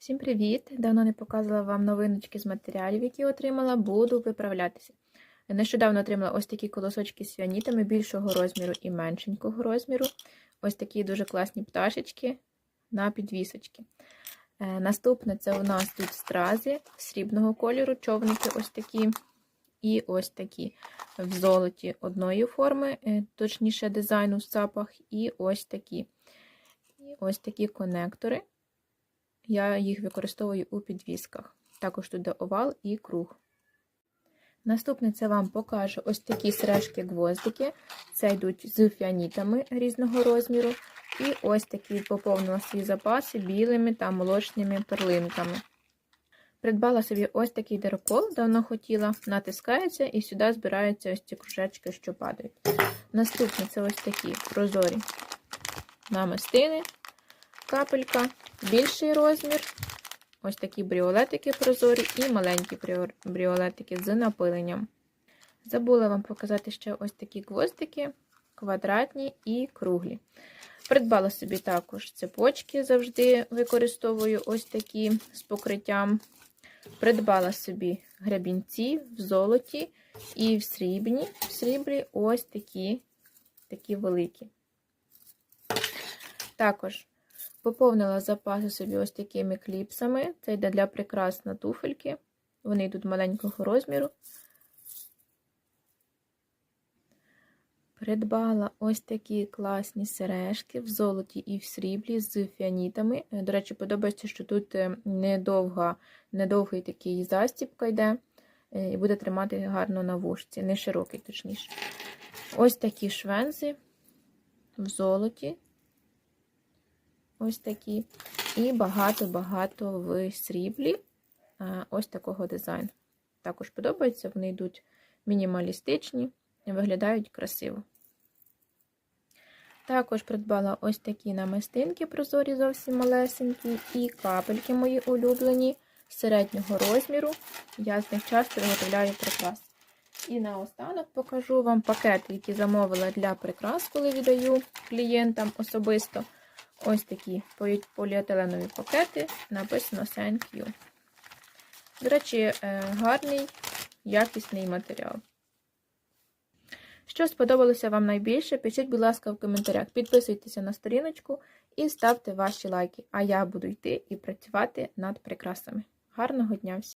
Всім привіт! Давно не показувала вам новиночки з матеріалів, які отримала, буду виправлятися. Нещодавно отримала ось такі колосочки з фіанітами більшого розміру і меншенького розміру. Ось такі дуже класні пташечки на підвісочки. Е, Наступне це у нас тут стрази срібного кольору, човники ось такі. І ось такі в золоті одної форми, е, точніше дизайну в цапах, і ось такі. І ось такі конектори. Я їх використовую у підвісках. Також тут де овал і круг. Наступне це вам покажу ось такі сережки-гвоздики. Це йдуть з фіанітами різного розміру. І ось такі поповнила свої запаси білими та молочними перлинками. Придбала собі ось такий дирокол, давно хотіла, натискається і сюди збираються ось ці кружечки, що падають. Наступне це ось такі прозорі намистини, капелька, більший розмір, ось такі бріолетики прозорі і маленькі бріолетики з напиленням. Забула вам показати ще ось такі гвоздики, квадратні і круглі. Придбала собі також цепочки, завжди використовую ось такі з покриттям. Придбала собі гребінці в золоті і в срібні, в сріблі ось такі, такі великі. Також поповнила запаси собі ось такими кліпсами. Це йде для прикрас на туфельки. Вони йдуть маленького розміру. Придбала ось такі класні сережки в золоті і в сріблі з фіанітами. До речі, подобається, що тут недовга, недовгий такий застібка йде, і буде тримати гарно на вушці, не широкий, точніше. Ось такі швензи в золоті. Ось такі. І багато-багато в сріблі ось такого дизайну. Також подобається, вони йдуть мінімалістичні виглядають красиво. Також придбала ось такі намистинки прозорі, зовсім малесенькі, і капельки мої улюблені середнього розміру. Я з них часто виготовляю прикрас. І наостанок покажу вам пакети, які замовила для прикрас, коли віддаю клієнтам особисто. Ось такі поліетиленові пакети, написано Thank you. До речі, гарний, якісний матеріал. Що сподобалося вам найбільше, пишіть, будь ласка, в коментарях. Підписуйтеся на сторіночку і ставте ваші лайки. А я буду йти і працювати над прикрасами. Гарного дня всім!